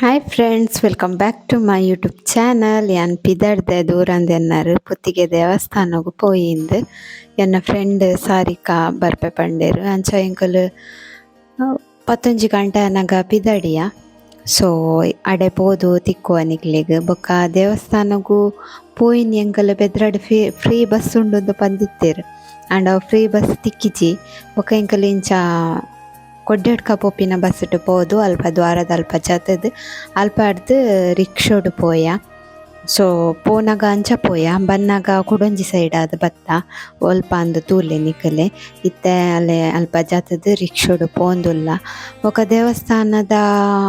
Hi friends welcome back to my YouTube channel ಯಾನ್ ಪಿದಡ್ದೆ ದೂರಂದ ಎನ್ನರು ಪುತ್ತಿಗೆ ದೇವಸ್ಥಾನಗು ಪೋಯಿಂದು ಎನ್ನ ಫ್ರೆಂಡ್ ಸಾರಿಕಾ ಬರ್ಪೆ ಪಂಡೇರು ಅಂಚ ಎಂಕುಲು ಪತ್ತೊಂಜಿ ಗಂಟೆ ನನಗ ಪಿದಡಿಯ ಸೊ ಅಡೆ ಪೋದು ತಿಕ್ಕುವನಿಕ್ಲೆಗ್ ಬೊಕ್ಕ ದೇವಸ್ಥಾನಗು ಪೋಯಿನಿ ಎಂಕಲ್ ಬೆದ್ರಡ್ ಫ್ರೀ ಫ್ರೀ ಬಸ್ ಉಂಡು ಪಂದಿತ್ತೆರ್ ಆಂಡ್ ಅವು ಫ್ರೀ ಬಸ್ ತಿಕ್ಕಿಜಿ ಬೊಕ ಎಂಕಲ್ ಇಂಚ ಕೊಡ್ಯಡ್ಕ ಪೋಪಿನ ಬಸ್ಡ್ ಪೋದು ಅಲ್ಪ ದ್ವಾರದ ಅಲ್ಪ ಜಾತದ ಅಲ್ಪ ಅಡ್ದು ರಿಕ್ಷೋಡು ಪೋಯ. ಸೊ ಪೋನಾಗ ಅಂಚ ಪೋಯ ಬನ್ನಾಗ ಕುಡೊಂಜಿ ಸೈಡ್ ಆದ ಬತ್ತ ಒಲ್ಪ ಅಂದು ತೂಲೆ ನಿಕಲೆ ಇತ್ತೆ ಅಲೆ ಅಲ್ಪ ಜಾತದ ರಿಕ್ಷೋಡು ಪೋಂದುಲ್ಲ. ಒಕ ದೇವಸ್ಥಾನದ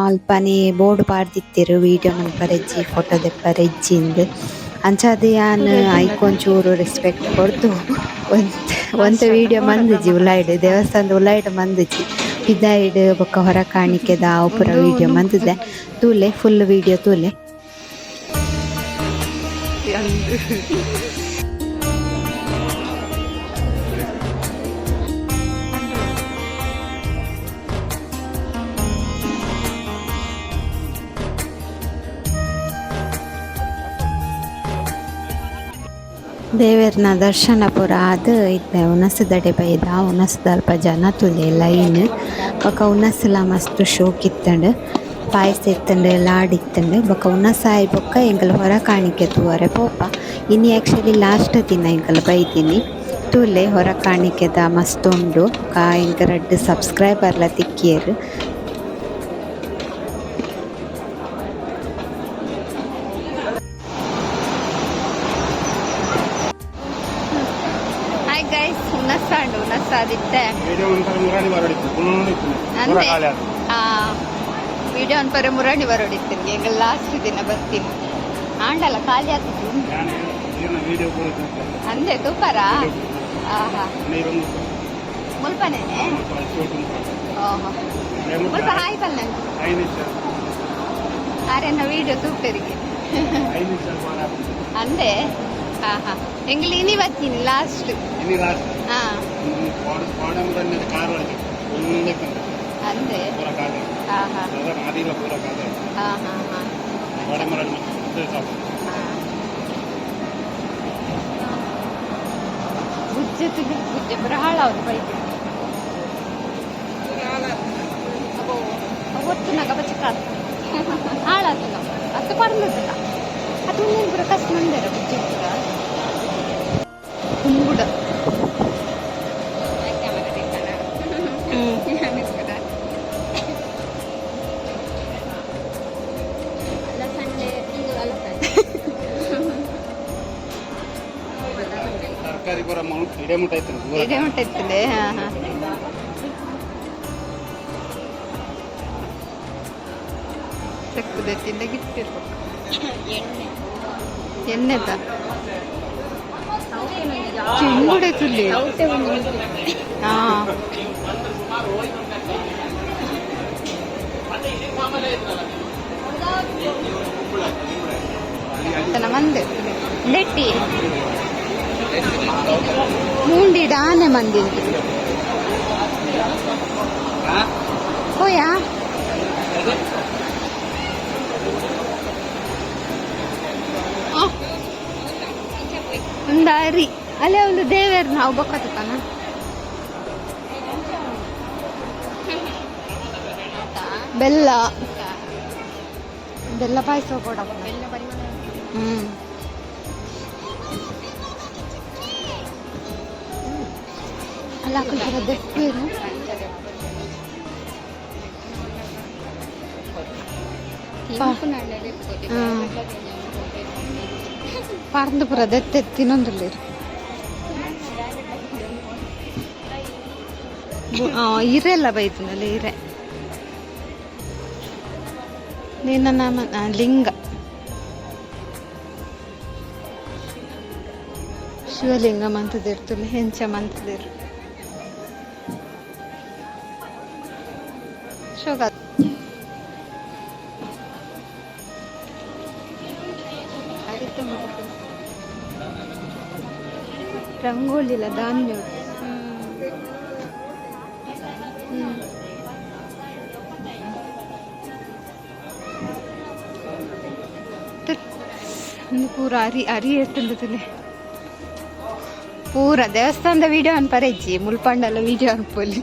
ಅಲ್ಪನೆ ಬೋರ್ಡ್ ಪಾಡ್ದಿತ್ತೆರ್ ವಿಡಿಯೋ ಮನ್ಪರೆಜ್ಜಿ ಫೋಟೊ ಅಂಚಾದ ಯಾನು ಯಾನ್ ಐಕೊಂಚೂರು ರೆಸ್ಪೆಕ್ಟ್ ಕೊಡ್ತು. ಒಂದು ಒಂದು ವಿಡಿಯೋ ಮಂದಿಜಿ ಉಲ್ಲಾಯ್ಡು ದೇವಸ್ಥಾನದ ಉಲ್ಲಾಯ್ಡು ಮಂದಿಜಿ. ಪಿದಾಯ್ಡ್ ಬೊಕ್ಕ ಹೊರ ಕಾಣಿಕೆದ ಪುರ ವೀಡಿಯೋ ಮಂದಿದೆ ತೂಲೆ ಫುಲ್ ವೀಡಿಯೋ ತೂಲೆ. ದೇವೆರ್ನ ದರ್ಶನ ಪೂರ ಆದ್ ಇತ್ತೆ ಉನಸದಡೆ ಬೈದ, ಉನಸದ ಅಲ್ಪ ಜನ ತುಲೆ ಲೈನ್. ಬೊಕ ಉನಸ್ಲ ಮಸ್ತ್ ಶೋಕ್ ಇತ್ತಂಡ್ ಪಾಯಸ ಇತ್ತಂಡ್ ಲಾಡ್ ಇತ್ತಂಡ್ ಬೊಕ ಉನಸ ಆಯ್ ಬೊಕ್ಕ ಎಂಕಲ್ ಹೊರ ಕಾಣಿಕೆ ತೂವರೆ ಪೋಪ. ಇನ್ನು ಆ್ಯಕ್ಚುಲಿ ಲಾಸ್ಟ್ ದಿನ ಎಂಕಲ್ ಬೈದಿನಿ. ತೂಲೆ ಹೊರ ಕಾಣಿಕೆದ ಮಸ್ತ್ ಉಂಡು. ಎಂಗ ರಡ್ಡ್ ಸಬ್ಸ್ಕ್ರೈಬರ್ಲ ತಿಕ್ಕಿಯರ್. ಖಾಲಿ ಆಯ್ತು ವಿಡಿಯೋ ಅನ್ಪರೆ ಮುರಾಣಿ ಬರೋಡಿತ್ತೀನಿ ಈಗ ಲಾಸ್ಟ್ ದಿನ ಬರ್ತೀನಿ. ಆಂಡಲ್ಲ ಖಾಲಿ ಆಗ್ತಿತ್ತು. ಅಂದೆ ನೀರೊಂದು ಮುಲ್ಪನೇನೆ? ಮುಲ್ಪ ಹಾಯ್ ಬಲ್ಲ ಆರೆನ್ನ ವಿಡಿಯೋ ಬಾಳ ಅಂದೆ ಹಾ ಹಾ ಹೆಂಗಿಲ್ಲ ಇನಿವತ್ತಿನ ಲಾಸ್ಟ್ ಇನಿ ಲಾಸ್ಟ್ ಹಾ ಪಾಡಂಬರನ್ನದ ಕಾರು ಅದು ಒಂದೇ ಕಂಡು ಅಂದ್ರೆ ಪೂರ ಕಾದೆ ಹಾ ಹಾ ಅದರ ಆದಿಲ ಪೂರ ಕಾದೆ ಹಾ ಹಾ ಹಾ ಪಾಡಂಬರನ್ನ ಇದೆ ಸಾಕು ಗುಜ್ಜೆತಿಗೆ ಗುಜ್ಜೆ ಬ್ರಹಾಳ ಅದು ಬೈಕ್ ಅವತ್ತು ನಗಬಚಕಾತ ಹಾಳಾತಿಲ್ಲ ಅದು ಪರ್ಲದಿಲ್ಲ ಮಂದಿರ ಬುಜ್ಜೆ ಪುರ ಕುಂಬುಡ ತರಕಾರಿ ಪೂರ ಇಡೇ ಮುಟ್ಟ ಆಯ್ತು ಇದೇ ಮುಟ್ಟಿರ್ತದೆ ಹಾ ಹಾ ತೆಕ್ಕದೆ ತಿಂದ ಗಿಟ್ಟಿರ್ಬೇಕು ಎಣ್ಣೆದ ಚಿಂಗುಡೆ ತುಲ್ಲಿ ಹಾ ತನ ಮಂದೆ ನೆಟ್ಟಿ ಮೂಂಡಿಡ ಆನೆ ಮಂದಿ ಹೋಯಾ ಅರಿ ಅಲ್ಲೇ ಒಂದು ದೇವೇರ್ ನಾವು ಬಕ್ಕತ್ತಾನ ಬೆಲ್ಲ. ಬೆಲ್ಲ ಪಾಯಸ ಕೊಡಪ್ಪ. ಹ್ಮ್. ಅಲ್ಲ ಕುಂತರ ದೆಪ್ಪೇನು ಪಾರ್ಂದಪುರ ದೆತ್ತೆ ತಿನ್ನೊಂದಿಲ್ಲ ಇರೆಲ್ಲ ಬೈತಿನಲ್ಲಿ ಇರೆ ನಿನ್ನ ನಾಮ ಲಿಂಗ. ಶಿವಲಿಂಗ ಮಂತದಿರ್ತಲ್ಲ ಹೆಂಚ ಮಂತದಿರು ಶೋಗ ರಂಗೋಲಿಲ ಧಾನ್ಯ. ಪೂರ ಅರಿ ಅರಿ ಇರ್ತಂದತಿಲ್ಲ ಪೂರ ದೇವಸ್ಥಾನದ ವಿಡಿಯೋ ಅನ್ಪರೆ ಇಜ್ಜಿ ಮುಲ್ಪಂಡಲ ವಿಡಿಯೋ ಅನ್ಪಲ್ಲಿ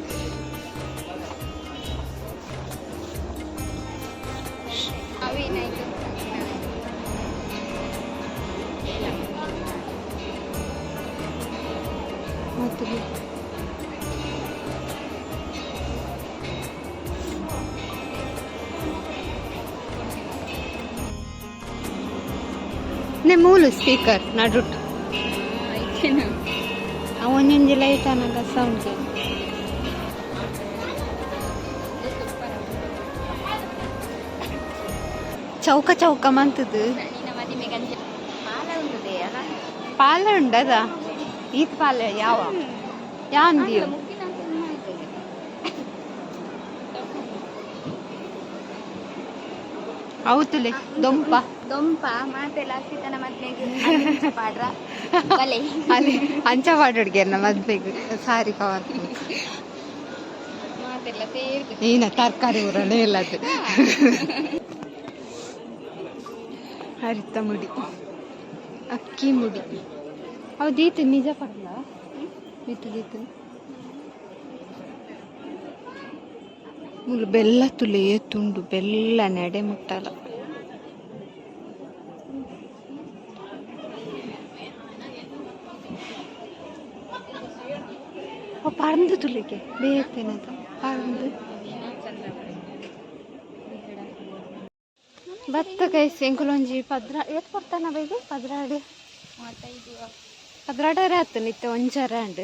ಮೂಲು ಸ್ಪೀಕರ್ ನಡುಟ್ ಅವನೊಂದು ಲೈಟ್ ಅನ್ನಲ್ಲ ಸೌಂಡ್ ಚೌಕ ಚೌಕ ಮಂತದ್ದು. ಪಾಲ ಉಂಡದ ಈತ್ ಪಾಲ ಯಾವ? ಯಾವ ಹೌತುಲೆ ದೊಂಪ. ದೊಂಪ ಮಾತೆಲ್ಲ ಅಕ್ಷಿತನ ಮದ್ವೆಗೆ. ಪಾಡ್ರ ಬಲೆ ಅಲ್ಲಿ ಅಂಚ ನಮ್ಮ ಮದ್ವೆಗೆ. ಸಾರಿ ಕವರ್ ಮಾತೆಲ್ಲ ಸೇರ್ದು ಏನ ತರಕಾರಿ ಊರನೇ ಇಲ್ಲ ಅದು. ಹರಿತ ಮುಡಿ. ಅಕ್ಕಿ ಮುಡಿ. ಅವು ದೀತು ನಿಜ ಪಡಲ ದೀತು ದೀತು. ಮುಲು ಬೆಲ್ಲ ತುಲೆ ತುಂಡು ಬೆಲ್ಲ ನಡೆ ಮುಟ್ಟಲ್ಲ. ಪರಂದು ತುಲಿಗೆ ಬೇತೇನದ ಪರಂದು ಭತ್ತ ಕೈಸಿ ಎಂಕುಲೊಂಜಿ ಪದ್ರ ಎತ್ ಕೊಡ್ತಾನ ಬೈದು ಪದ್ರಾಡಿ. ಪದ್ರಾಡರೆ ಆತು ನಿತ್ಯ ಒಂಚರ ಅಂಡ್.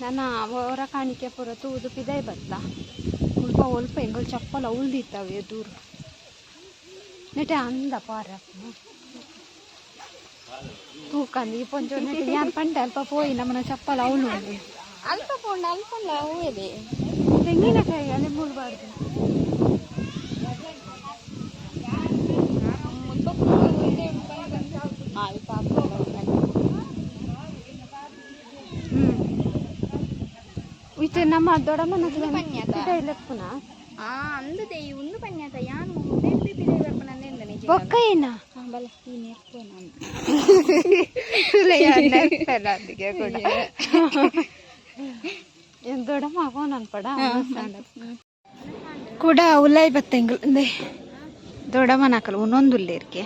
ನನ್ನ ಅವರ ಕಾಣಿಕೆ ಪೂರ ತೂದು ಪಿದೈ ಬತ್ತ ಉಲ್ಪ ಒಲ್ಪ ಎಂಗಳು ಚಪ್ಪಲ ಉಳ್ದಿತ್ತವೆ ದೂರ ನೆಟೆ ಅಂದ ಪಾರ. ತೂಕಂದು ಈ ಪೊಂಚ ಯಾನ್ ಪಂಡ ಅಲ್ಪ ಪೋಯಿ ನಮ್ಮನ ಚಪ್ಪಲ ಅವಳು ಅಲ್ಪ ಪೋಂಡ ಅಲ್ಪಲ್ಲ ಹೂವಿದೆ ತೆಂಗಿನಕಾಯಿ ಅಲ್ಲಿ ಮುಳ್ಬಾರ್ದು ಹ್ಮ್ ಇದು ನಮ್ಮ ದೊಡ್ಡಮ್ಮನ ಪನ್ಯಾತ? ಲೆಪ್ಪುನ ಆ ಅಂದದೆ ಈ ಉಂದು ಪನ್ಯಾತ ಯಾನು ಬೇರೆ ಬಿಡೆ ಬರ್ಪನಂದ ನಿಜ ಬೊಕ್ಕ ಏನ ಬಲ ಈ ನೆರ್ಪು ನಾನು ಅದಕ್ಕೆ ಕೂಡ ಏನ್ ದೊಡ್ಡಮ್ಮ ಫೋನ್ ಪಡ ಕೂಡ ಉಲ್ಲೈ ಬತ್ತೆಂಗ್ಳು ದೊಡ್ಡಮ್ಮ ನಾಕಲ್ ಒಂದೊಂದು ಉಲ್ಲೇರ್ಕೆ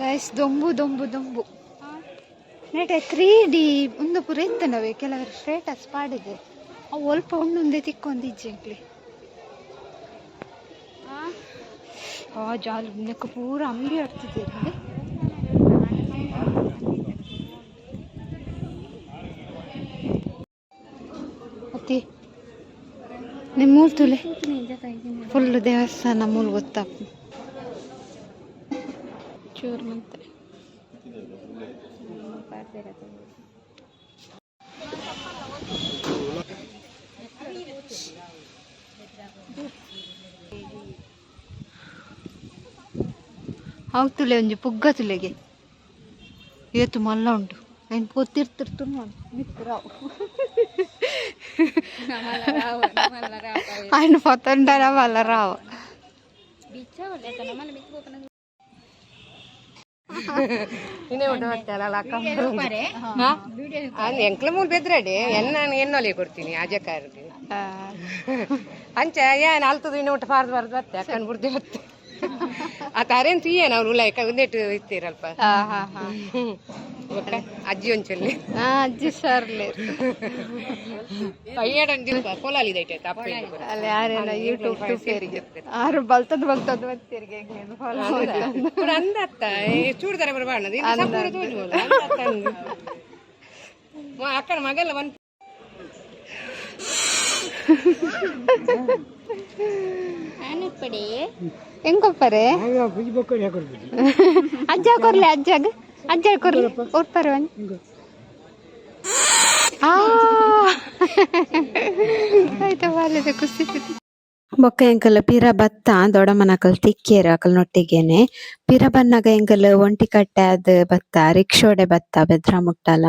ಗೈಸ್ ದೊಂಬು ದೊಂಬು ದೊಂಬು. ನೆಟೆ ತ್ರೀ ಡಿ ಒಂದು ಪೂರ ಇತ್ತನವೆ ಕೆಲವರು ಸ್ಟೇಟಸ್ ಪಾಡಿದೆ ಅವು ಒಲ್ಪ ಉಣ್ಣುಂದೆ ತಿಕ್ಕೊಂದಿಜ್ಜೆಂಕ್ಲಿ ಆ ಜಾಲು ನೆಕ್ಕ ಪೂರ ಅಂಬಿ ಆಡ್ತಿದ್ದೆ ಅತ್ತಿ ನಿಮ್ಮ ಮೂಲ್ ತುಲೆ? ನಿಜ ಕೈಗಿನ ಫುಲ್ ದೇವಸ್ಥಾನ ಮೂಲ್ ಗೊತ್ತಾಪು ಚೂರು ಮತ್ತೆ. ಅವು ತುಲೆ ಒಂಜಿ ಪುಗ್ಗ ತುಲೆಗೆ. ಏತು ಮಲ್ಲ ಉಂಟು. ಏನು ಗೊತ್ತಿರ್ತಿರ್ತು ಮಿತ್ರವು ఆయన పోతుంటారా వాళ్ళ రావు ಬಿಚ್ಚ ಒಳ್ಳೆ ನಮ್ಮಲ್ಲಿ ಬಿಚ್ಚ ಹೋಗ್ತಾನೆ ಎಂಕ್ಲ ಮೂಲ್ ಬೆದ್ರಡಿ ಎನ್ನ ಎನ್ನೊಲಿ ಕೊಡ್ತೀನಿ ಆಜಕಾರದಿ ಅಂಚ ಏನ್ ಅಲ್ತದ ಇನ್ನು ಊಟ ಪಾರ್ದು ಬಾರ್ದು ಬತ್ತೆ ಅಕ್ಕನ್ ಬುಡ್ದಿ ಬತ್ತೆ ಆ ತಾರೇನ್ ಏನು ಅವ್ರು ಉಲ್ಲ ಒಂದೇಟು ಇರ್ತೀರಲ್ಪ? ಅಜ್ಜಿ ಒಂಚಲ್ಲಿ ಅಜ್ಜಿ ಸರ್ಲಿ. ದಿವಸ ಪೊಲಾಲಿ ದೈತೆ ತಪ್ಪ ಅಲ್ಲಿ ಯಾರೇನ ಯೂಟ್ಯೂಬ್ ಸೇರಿಗೆ ಆರು ಬಲ್ತದ ಬಲ್ತದ್ ಬತ್ತೀರಿಗೆ ಅಂದತ್ತ ಚೂಡ್ದಾರೆ ಬರಬಾರ್ದು ಇದು ಸಂಪೂರ್ಣ ತೋಜುವಲ್ಲ ಅಕ್ಕನ ಮಗಲ್ಲ ಒಂದು ಹೆಂಗೊಪ್ಪರೆ ಅಜ್ಜ ಕೊರ್ಲೆ ಅಜ್ಜಾಗ ಅಜ್ಜ ಕೊರ್ಲೆ ಒಪ್ಪರೆ ಆ! ಆಯ್ತಾ ಬಾಲ್ಯದ ಖುಷಿ ಬೊಕ್ಕ ಎಂಕಲ್ ಪಿರ ಬತ್ತ ದೊಡಮನಕಲ್ ತಿಕ್ಕೇರ್ ಅಕಲ್ನೊಟ್ಟಿಗೆನೆ ಪಿರ ಬನ್ನಗ ಎಂಕಲ್ ಒಂಟಿ ಕಟ್ಟೆ ಆದ್ ಬತ್ತ, ರಿಕ್ಷೋಡೆ ಬತ್ತ, ಬೆದ್ರ ಮುಟ್ಟಲ.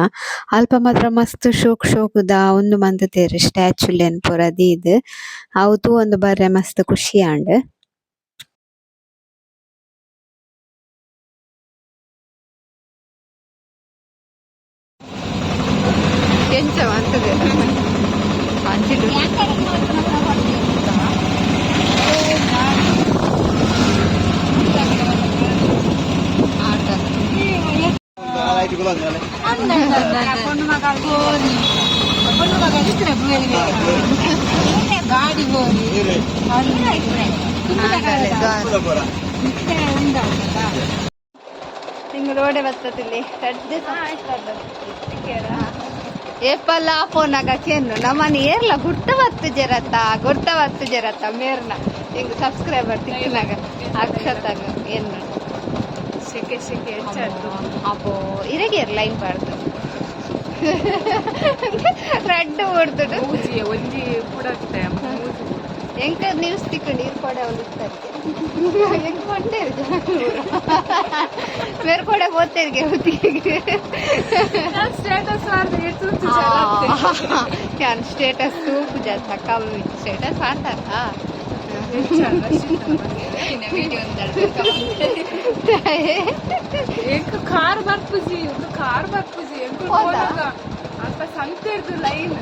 ಅಲ್ಪ ಮಾತ್ರ ಮಸ್ತ್ ಶೋಕ್ ಶೋಕುದ ಉಂದು ಮಂತುದೆರ್ ಸ್ಟ್ಯಾಚುಲೆನ್ ಪೂರ ದೀದ್ ಅವತ್ತು ತೂವೊಂದು ಬರ್ರೆ ಮಸ್ತ್ ಖುಷಿ ಆಂಡ್. ಎಂಚ ಅಂತದೆ. ಅಂಚಿಟ್ಟು ಆಯ್ತು ಗುಲಾಬ್ ಗಾಡಿ ಹೋಗಿ ಹಿಂಗೆ ರೋಡೆ ಬರ್ತದಿಲ್ಲಿ ತಡ್ದೆ ಏಪಲ್ಲ ಫೋನಾಗ ಚೆನ್ನು ನಮ್ಮನೆ ಏರ್ಲ ಗುಟ್ಟ ಬತ್ತು ಜರತ್ತ ಗುರ್ತ ಬತ್ತು ಜರತ್ತ ಮೇರ್ನ ಹಿಂಗ್ ಸಬ್ಸ್ಕ್ರೈಬರ್ ತಿಕ್ಕಿನಾಗ ಅಕ್ಷತಾಗ ಏನು ಸೆಕೆ ಸೆಕೆ ಹೆಚ್ಚಾಯ್ತು ಅಪ್ಪೋ ಇರಗೆ ಲೈನ್ ಬಾರ್ದು. ರೆಡ್ ಓಡ್ತುಡು ಮೂಜಿ. ಒಂಜಿ ಪುಡತ್ತೆ ಎಂಕ ನ್ಯೂಸ್ ನೀರು ಕೊಡೆ ಅವ್ಲಿಕ್ಕೆ ಹೆಂಗ್ ಕೊಂಡೇ ಬೇರೆ ಕೊಡೆ ಓದ್ತೇರಿಗೆ ಹೊತ್ತಿಗೆ ಸ್ಟೇಟಸ್ ಮಾಡ್ದೆ ಯಾನ್ ಸ್ಟೇಟಸ್ ತೂಪು ಕಮ್ಮಿ ಸ್ಟೇಟಸ್ ಮಾಡ್ತಾರ ಎಂಕ್ ಕಾರ್ ಬರ್ಪುಜಿ ಒಂದು ಕಾರ್ ಬರ್ಪುಜಿ ಎಂಕ್ ಹೌದಾ? ಹೋದಾಗ ಅಲ್ಪ ಸಂತೆ ಇರ್ದು ಲೈನ್.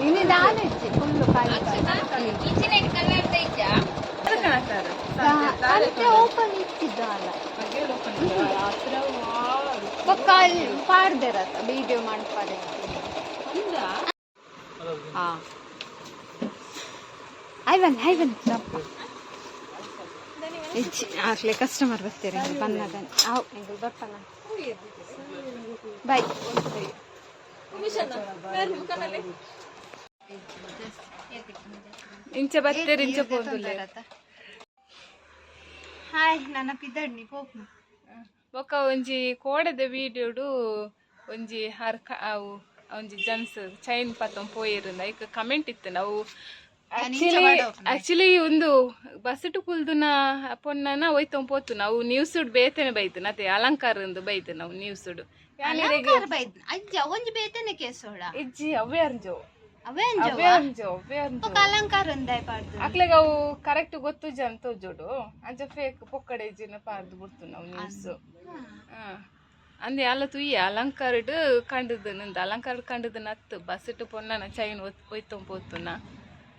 ಇನ್ನು ನಾನು ಇಚ್ಚೆ ಫುಲ್ಲು ಅದಕ್ಕೆ ಓಪನ್ ಇತ್ತಿದ್ದು ಅಲ್ಲ ಪಕ್ಕ ಅಲ್ಲಿ ಪಾಡ್ದಿರತ್ತ ವಿಡಿಯೋ ಮಾಡ್ಪಾಡೆ ಹಾ. ಐವನ್ ಐವನ್ ಇಚ್ಚಿ ಆಗ್ಲೇ ಕಸ್ಟಮರ್ ಬರ್ತೀರಿ ಬನ್ನದನ್ ಅವು ಎಂಗಲ್ ಬರ್ತಾನ. ಬಾಯ್ ಇಂಚ ಬರ್ತೀರಿ ಇಂಚೆ ಪೋಂದುಲ್ಲೆ ಹಾಯ್ ನನ್ನ ಪಿದಡ್ನಿ ಪೋಪ್ನ ಬೊಕ್ಕ ಒಂಜಿ ಕೋಡೆದ ವಿಡಿಯೋಡು ಒಂಜಿ ಹರ್ಕ ಅವು ಒಂಜಿ ಜನ್ಸ್ ಚೈನ್ ಪತ್ತೊಂದು ಪೋಯಿರುಂದ. ಈಗ ಕಮೆಂಟ್ ಇತ್ತು ನಾವು ಆಕ್ಚುಲಿ ಆಕ್ಚುಲಿ ಒಂದು ಬಸಟು ಕುಲ್ದುನ ಪೊನ್ನನ ಒಯ್ತಂ ಪೋತು ನಾವು ನ್ಯೂಸುಡ್ ಬೇತನೆ ಬೈತು ನತೆ ಅಲಂಕಾರ ಬೈತು ನಾವು ನ್ಯೂಸುಡು ಅಲಂಕಾರ ಬೈದ್ ಅಜ್ಜ ಒಂಜಿ ಬೇತನೆ ಕೇಸೋಳ ಇಜ್ಜಿ ಅವೇ ಅರ್ಜೋ ಅವೇ ಅವೇ ಅರ್ಜೋ ಅವೇ ಅರ್ಜೋ ఒక అలంకారం ఉందా పాడుతుంది ಅಕ್ಲೆಗ ಅವು ಕರೆಕ್ಟ್ ಗೊತ್ತು ಜಂತ ಜೋಡು ಅಂಚ ಫೇಕ್ ಪೊಕ್ಕಡೆ ಜಿನ ಪಾರ್ದು ಬಿಡ್ತು ನಾವು ನ್ಯೂಸ್ ಅಂದೆ ಅಲ್ಲ ತುಯ್ಯ ಅಲಂಕಾರಡ್ ಕಂಡದ ನಿಂದ ಅಲಂಕಾರ ಕಂಡದ ನತ್ತು ಬಸ್ಸಟ್ ಪೊನ್ನನ ಚೈನ್ ಒಯ್ತಂ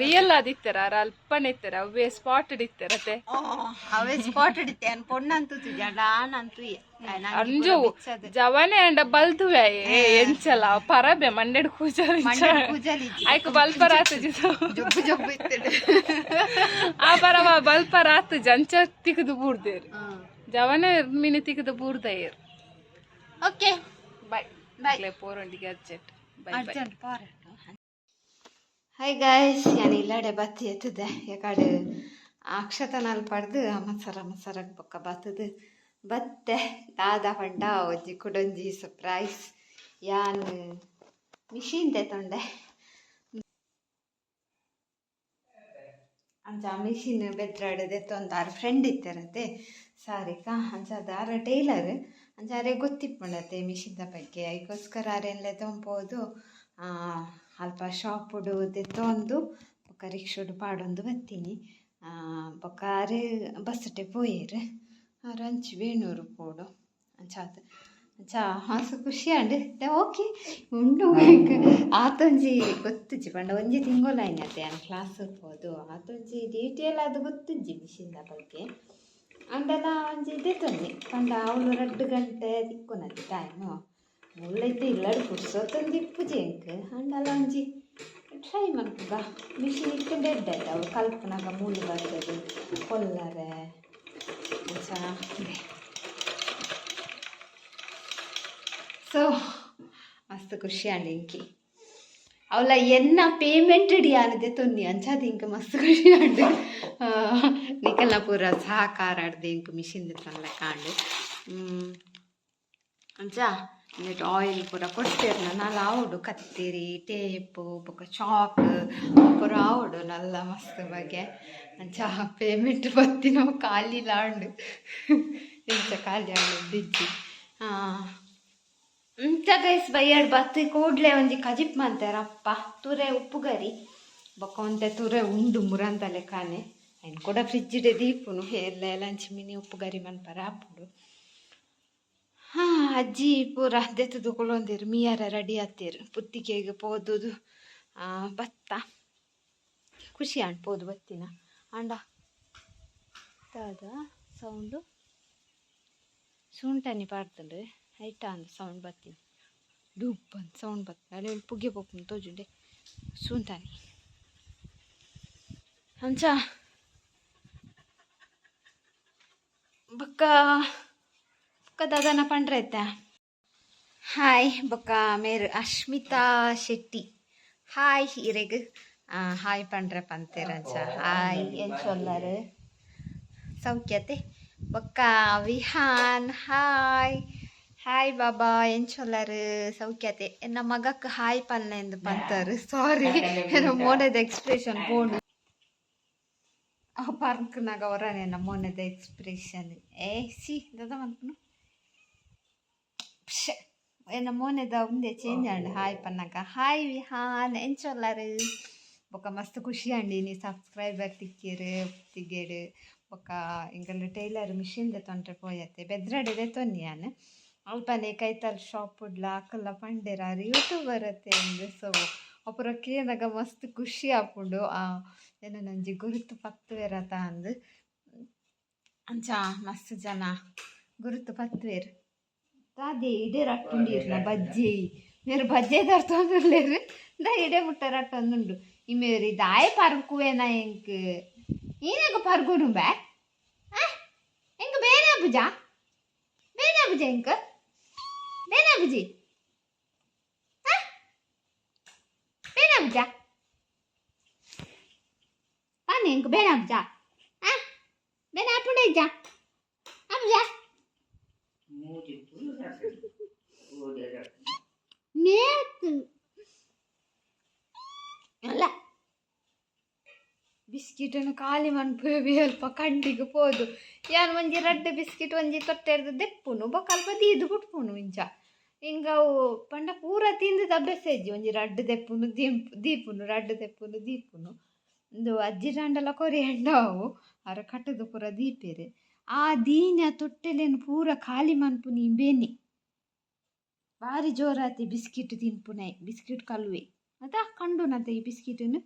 ರಿಯಲ್ ಆದಿತ್ತರ ಅಲ್ಪನೆ ಇತ್ತರ ಅವೇ ಸ್ಪಾಟೆಡ್ ಇತ್ತರತೆ ಅವೇ ಸ್ಪಾಟೆಡ್ ಇತ್ತೆ ಅನ್ ಪೊಣ್ಣಂತೂ ಜಾಡಾನಂತೂ ಅಂಜು ಜವನೆ ಅಂಡ ಬಲ್ದು ಎಂಚಲ ಪರಬೆ ಮಂಡೆಡ್ ಕೂಜಲ್ ಆಯ್ಕೆ ಬಲ್ಪ ರಾತಜಿ ಆ ಪರವ ಬಲ್ಪ ರಾತ ಜಂಚ ತಿಕ್ಕದು ಬೂರ್ದೇರು ಜವನೆ ಮಿನಿ ತಿಕ್ಕದು ಬೂರ್ದಯ್ಯರು okay bye bye ಪೋರೊಂಡಿಗೆ urgent. Bye bye hi guys ನಾನು ಇಲ್ಲಾಡೆ ಬತ್ತಿ ಎತ್ತಿದ್ದೆ. ಯಾಕಡೆ ಅಕ್ಷತನಲ್ಲಿ ಪಡೆದು ಮತ್ಸರ ಮತ್ಸರಕ್ಕೆ ಬೊಕ್ಕ ಬತ್ತದು. ಬತ್ತೆ, ದಾದ ಪಡ್ಡ ಒಜ್ಜಿ ಕುಡೊಂಜಿ ಸರ್ಪ್ರೈಸ್ ಯಾನ್ ಮಿಷಿನ್ ತೆತ್ತೊಂಡೆ ಅಂಚ ಮಿಷಿನ್ ಬೆದ್ರಾಡ್ ಆರು ಫ್ರೆಂಡ್ ಇತ್ತರತ್ತೆ. ಸಾರಿಕಾ, ಅಂಚ ದಾರ ಟೈಲರ್. ಅಂಚಾರೆ ಗೊತ್ತಿಪ್ಪುಂಡತೆ ಮಿಷಿನ್ದ ಬಗ್ಗೆ. ಅದಕ್ಕೋಸ್ಕರ ಅರೆನ್ಲೆ ತೊಂಬೋದು ಅಲ್ಪ ಶಾಪುಡು ದೆತ್ತೊಂದು ಬೊಕ್ಕ ರಿಕ್ಷುಡು ಪಾಡೊಂದು ಬತ್ತೀನಿ. ಬೊಕ್ಕ ಅರೆ ಬಸ್ಸಟೆ ಪೋಯೆರ್ ಅವ್ರು ಅಂಚಿ ಬೇಣೂರು ಪೋಡು. ಅಂಚಾದ್ ಅಂಚ ಹಾಸು ಖುಷಿ ಅಂಡ್ ಓಕೆ. ಉಂಡು ಆತೊಂಜಿ ಗೊತ್ತಿಜ್ಜಿ, ಪಂಡ ಒಂಜಿ ತಿಂಗೊಲಾಯ್ನತೆ ನಾನು ಕ್ಲಾಸ್ ಹೋದು ಆತೊಂಜಿ ಡೀಟೇಲ್ ಅದು ಮಿಷಿನ್ ಮಿಷಿನ್ದ ಬಗ್ಗೆ. ಅಂಡಲ ಒಂಜಿ ದೆತ್ತೊಂದಿ ಪಂಡ ಅವಳು ರಡ್ಡು ಗಂಟೆ ತಿಕ್ಕುನದಿ ಟೈಮು ಮುಳ್ಳೈತೆ ಇಲ್ಲಡು ಕುಡ್ಸೋತೊಂದು ಪೂಜೆ ಎಂಕ್ ಅಂಡಲ ಒಂಜಿ ಟ್ರೈ ಮನ್ಪುಗ ಮಿಷಿನ್ ಇಕ್ಕಂಡು ಎಡ್ಡಾಯ್ತು ಅವ್ರು ಕಲ್ಪನಾಗ ಮೂಲು ಬರ್ತದೆ. ಕೊಲ್ಲರೆ. ಚೆನ್ನಾಗಿದೆ ಸೊ ಮಸ್ತ್ ಖುಷಿ ಅಂಡ್ ಇಂಕಿ. ಅವಳ ಎನ್ನ ಪೇಮೆಂಟ್ ಆನದೆ ತೊನ್ನಿ. ಅಂಚಾದ ಇಂಕ ಮಸ್ತ್ ಖುಷಿ ಆಂಡು ನಿಕಲ್ನ ಪೂರ ಸಹಕಾರ ಆಡ್ದೆ ಇಂಕ ಮಿಷಿನ್ ತನಲ ಕಾಂಡು. ಅಂಚ ಆಯಿಲ್ ಪೂರ ಕೊಡ್ತೇರ್ನ. ನಲ್ಲ ಆವಡು ಕತ್ತಿರಿ, ಟೇಪು ಬೊಕ ಚಾಕ್ ಪೂರ ಆವಡು ನಲ್ಲ ಮಸ್ತ್ ಬಗೆ ಅಂಚ ಪೇಮೆಂಟ್ ಬತ್ತಿನ ಖಾಲಿ ಲಾಂಡು. ಇಂಚ ಖಾಲಿ ಆಡು ಹಾಂ. ಇಂಥ ಗೈಸ್ ಬಯ್ಯಾಡ್ ಬತ್ತಿ ಕೂಡ್ಲೆ ಒಂಜಿ ಕಜಿಪ್ ಮಾಡ್ತಾರೆ ಅಪ್ಪ ತುರೆ ಉಪ್ಪು ಗರಿ. ಬೊಕ ಒಂತೆ ತುರೆ ಉಂಡು ಮುರಂತ ಲೆಕ್ಕನೆ ಅಯ್ನ ಕೂಡ ಫ್ರಿಜ್ಜಿಡೆ ದೀಪುನು. ಎಲ್ಲ ಲಂಚ್ ಮಿನಿ ಉಪ್ಪು ಗರಿ ಮನ್ಪರ ಆಪುಡು ಹಾ ಅಜ್ಜಿ ಪೂರ ದೆತ್ತು ಕೊಳೊಂದಿರು ಮೀಯಾರ ರೆಡಿ ಆತೀರು ಪುತ್ತಿಗೆಗೆ ಪೋದುದು ಆ, ಬತ್ತ ಖುಷಿ ಪೋದು ಬತ್ತಿನ ಆಂಡ ತಾದ ಸೌಂಡು ಸುಂಟನಿ ಪಾಡ್ತಂಡ್ರೆ ಐಟ ಅಂದ ಸೌಂಡ್ ಬತ್ತೀನಿ ಡೂಪ್ ಅಂತ ಸೌಂಡ್ ಬರ್ತದೆ ಅಲ್ಲಿ ಪುಗ್ಗೆ ಪೋಪು ತೋಜುಂಡೆ. ಸುಂಟನಿ. ಅಂಚ ಬೊಕ್ಕ ಬೊಕ್ಕ ಪಂಡ್ರೆ ಪಂಡ್ರೈತೆ ಹಾಯ್, ಬೊಕ್ಕ ಮೇರ್ ಅಶ್ಮಿತಾ ಶೆಟ್ಟಿ. ಹಾಯ್, ಹೀರೆಗ್. ಹಾಯ್ ಪಂಡ್ರೆ ಪಂತೇರಂಚ ಹಾಯ್, ಏನ್ ಚೊಲ್ಲರು? ಸೌಖ್ಯತೆ. ಬೊಕ್ಕ ವಿಹಾನ್ ಹಾಯ್. ಹಾಯ್ ಬಾಬಾ, ಏನ್ ಚೊಲ್ಲರು? ಸೌಖ್ಯತೆ. ನಮ್ಮ ಮಗಕ್ಕೆ ಹಾಯ್ ಪಲ್ಲೆ ಎಂದು ಪಂತರು. ಸಾರಿ ಏನೋ ಮೋನದ ಎಕ್ಸ್ಪ್ರೆಷನ್ ಆ, ಪಾರ್ಕ್ನಾಗ ಅವರನೇ ನಮ್ಮ ಮೋನದ ಎಕ್ಸ್ಪ್ರೆಷನ್ ಏ, ಸಿ, ದದ ಮನ್ಪುನು? ಎನ್ನ ಮೋನೆದ ಉಂದೆ ಚೇಂಜ್ ಆಂಡ್ ಹಾಯ್ ಪನ್ನಗ ಹಾಯ್ ವಿಹಾನ್ ಏನ್ ಚೊಲ್ಲರು ಬೊಕ್ಕ ಮಸ್ತ್ ಖುಷಿ ಅಂಡಿನಿ ಸಬ್ಸ್ಕ್ರೈಬರ್ ತಿಕ್ಕಿರು ತಿಗೇಡು ಬೊಕ್ಕ ಇಂಕಲ್ ಟೈಲರ್ ಮಿಷಿನ್ ತೊಂಡ್ರೆ ಪೋಯತ್ತೆ ಬೆದ್ರಡೆ ತೊನ್ನಿಯಾನ್ ಅಲ್ಪನೆ ಕೈತಲ್ ಶಾಪ್ ಉಡ್ಲ ಅಕ್ಕಲ್ಲ ಪಂಡೆರ ಯೂಟ್ಯೂಬ್ ಬರುತ್ತೆ ಎಂದು ಸೊ ಅಪುರ ಕೇಂದಾಗ ಮಸ್ತ್ ಖುಷಿ ಆಪುಂಡು ಆ ಏನ ನಂಜಿ ಗುರುತು ಪತ್ತುವೆರತ ಅಂದು ಅಂಚ ಮಸ್ತ್ ಜನ ಗುರುತು ಪತ್ತುವೆರ್ ದಾದೆ ಇಡೆ ರಟ್ಟುಂಡಿರ್ನ ಬಜ್ಜಿ. ಮೇರು ಬಜ್ಜೆ ತರ್ತೊಂದುರ್ಲೇರು ದ ಇಡೆ ಮುಟ್ಟ ರಟ್ಟೊಂದುಂಡು ಈ ಮೇರಿ ದಾಯ ಪರ್ಕುವೇನ ಎಂಕ್ ಏನಾಗ ಪರ್ಗುಡು ಬೇ? ಎಂಕ್ ಬೇರೆ ಬುಜ ಬೇರೆ ಬುಜ ಎಂಕ್? ಬೇರೆ ಬುಜಿ ಬೇರೆ ಬುಜ ಪಾನಿ ಎಂಕ್ ಬೇರೆ ಬುಜ ಬೇರೆ ಅಪ್ಪುಂಡೆ ಇಜ್ಜ? ಅಬ್ಬುಜ ನೇತು ಅಲ್ಲ ಬಿಸ್ಕಿಟನ್ನು ಖಾಲಿ ಮನ್ಪಿ ಅಲ್ಪ ಕಂಡಿಗೆ ಪೋದು ಯಾನ್ ಒಂಜಿ ರಡ್ಡ್ ಬಿಸ್ಕಿಟ್ ಒಂಜಿ ತೊಟ್ಟೆರ್ದು ದೆಪ್ಪುನು ಬೊಕ್ಕ ಅಲ್ಪ ದೀದು ಬಿಟ್ಪುನು ಇಂಚ ಹಿಂಗ ಅವು ಪಂಡ ಪೂರ ತಿಂದು ಅಭ್ಯಾಸ ಒಂಜಿ ರಡ್ಡ್ ದೆಪ್ಪುನು ದೀಪ್ ದೀಪುನು ರಡ್ಡ್ ದೆಪ್ಪುನು ದೀಪುನು ಒಂದು ಅಜ್ಜಿ ರಂಡಲ ಕೊರಿ ಅವು ಅರ ಕಟ್ಟದು ಪೂರ ದೀಪೆರೆ ಆ ದೀನ ತೊಟ್ಟೆಲೇನು ಪೂರ ಖಾಲಿ ಮನ್ಪುನಿ ಬೇನೆ ಬಾರಿ ಜೋರಾತಿ ಬಿಸ್ಕಿಟ್ ತಿನ್ಪುನೈ ಬಿಸ್ಕಿಟ್ ಕಲ್ವೆ. ಅದ ಕಂಡುನಂತ ಈ ಬಿಸ್ಕಿಟನ್ನು?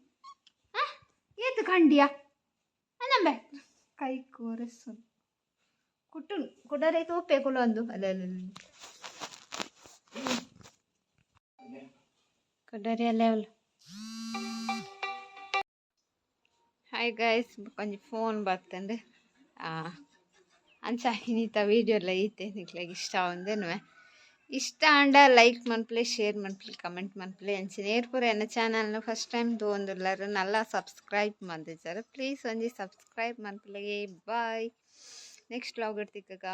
ಏತು ಕಂಡಿಯ? ಅನ್ನಂಬೆ ಕೈ ಕೋರಸ್ಸು. ಕುಟ್ಟು ಕುಡರೆ ತೋಪೆ ಕುಲೊಂದು. ಅಲ್ಲ. ಕುಡರೆ ಅಲ್ಲ ಹಾಯ್ ಗೈಸ್ ಒಂಜಿ ಫೋನ್ ಬರ್ತಂಡು ಅಂಚ ಇನ್ನಿತ ವೀಡಿಯೋ ಎಲ್ಲ ಐತೆ, ನಿಕ್ಲೆಗ್ ಇಷ್ಟ ಒಂದೇನು ಇಷ್ಟ ಆಂಡ ಲೈಕ್ ಮನ್ಪ್ಲೆ ಶೇರ್ ಮನ್ಪ್ಲೆ ಕಮೆಂಟ್ ಮನ್ಪ್ಲೆ. ಅಂಚಿನ ಏರ್ಪುರ ಎನ್ನ ಚಾನಲ್ನ ಫಸ್ಟ್ ಟೈಮ್ ತೋಂದುಲ್ಲರು ನಲ್ಲ ಸಬ್ಸ್ಕ್ರೈಬ್ ಮಂದಿದ್ದಾರೆ ಪ್ಲೀಸ್ ಒಂಜಿ ಸಬ್ಸ್ಕ್ರೈಬ್ ಮನ್ಪ್ಲೆ ಬಾಯ್ ನೆಕ್ಸ್ಟ್ ಲಾಗ್ ಇಡ್ತಿಕ್ಕ